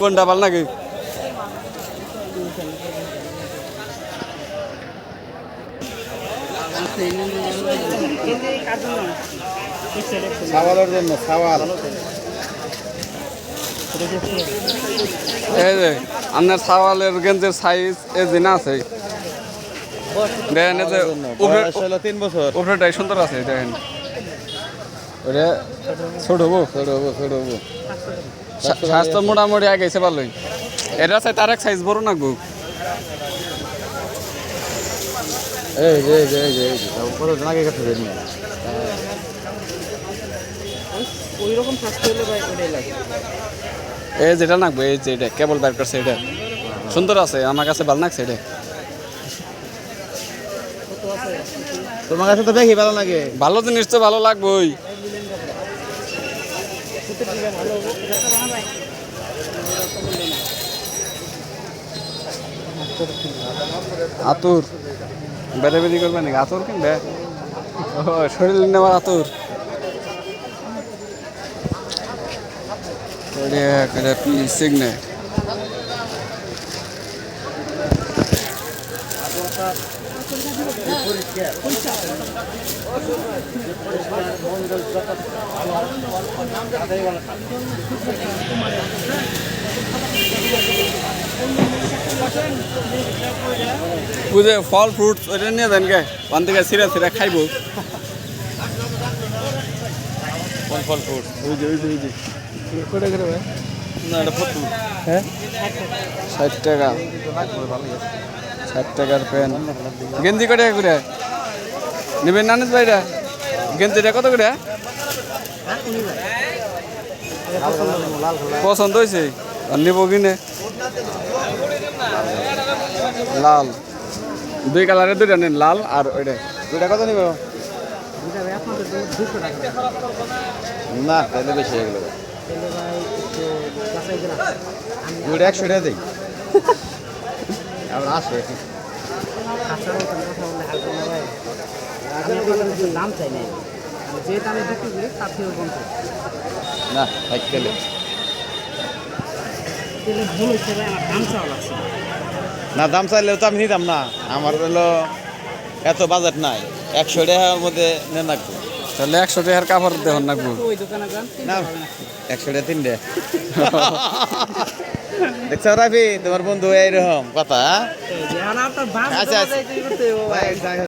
কোনটা ভালো নাকি? সাওয়ালের জন্য সাওয়াল। এই যে আপনার সাওয়ালের গেঞ্জের সাইজ যে না আছে? দেখেন এই যে উপরে তিন বছর। উপরেটাই সুন্দর আছে দেখেন। ওরে ছোট হব ছোট হব ছোট হব স্বাস্থ্য মোটামুটি আগে গেছে ভালোই। এটা আছে তার এক সাইজ বড় না গো? এই যে এই যে এই যে এই যে তাও আগে কাছে দেন ওই রকম থাকতে হলে ভাই ওটাই লাগে। এই যেটা নাকবো এই যে এটা কেবল বের করছে এটা। সুন্দর আছে আমার কাছে ভালো লাগছে এটা। তোমার কাছে তো দেখি ভালো লাগে। ভালো জিনিস তো ভালো লাগবেই। আতুর। বেড়ে বেদি করবে নাকি? আতুর কিনবে? ও শরীর নেওয়ার আতুর। বুঝে ফল ফ্রুটস ওইটা নিয়ে যান গে। ওখান থেকে সিরা সিরা খাইবো। কোন ফল ফ্রুট ওই যে ওই যে ওই যে। করে করে ভাই? না এটা ফটো হ্যাঁ? ষাট টাকা। ষাট টাকার পেন। গেঞ্জি কত টাকা করে? নেবেন নানিস ভাইরা? গেঞ্জিটা কত করে? পছন্দ হয়েছে? আর নেব কিনে? লাল। দুই কালারের দুইটা নেন, লাল আর ওইটা। দুটা কত নিব? না, তাহলে বেশি হয়ে গেল। দুটা একশো টাকা দিই। আবার না দাম চাই নাই আমি যে দামে বিক্রি করি তার থেকে কম চাই না এক কেলে তাহলে ভুল হচ্ছে ভাই আমার দাম চাওয়া লাগছে না দাম চাইলেও তো আমি নিতাম না। আমার হলো এত বাজেট নাই। একশো টাকার মধ্যে নেন রাখব তাহলে একশো টাকার কাপড় দেখুন না একশো টাকা তিনটে। দেখছ রাফি তোমার বন্ধু এইরকম কথা হ্যাঁ? আচ্ছা, আচ্ছা।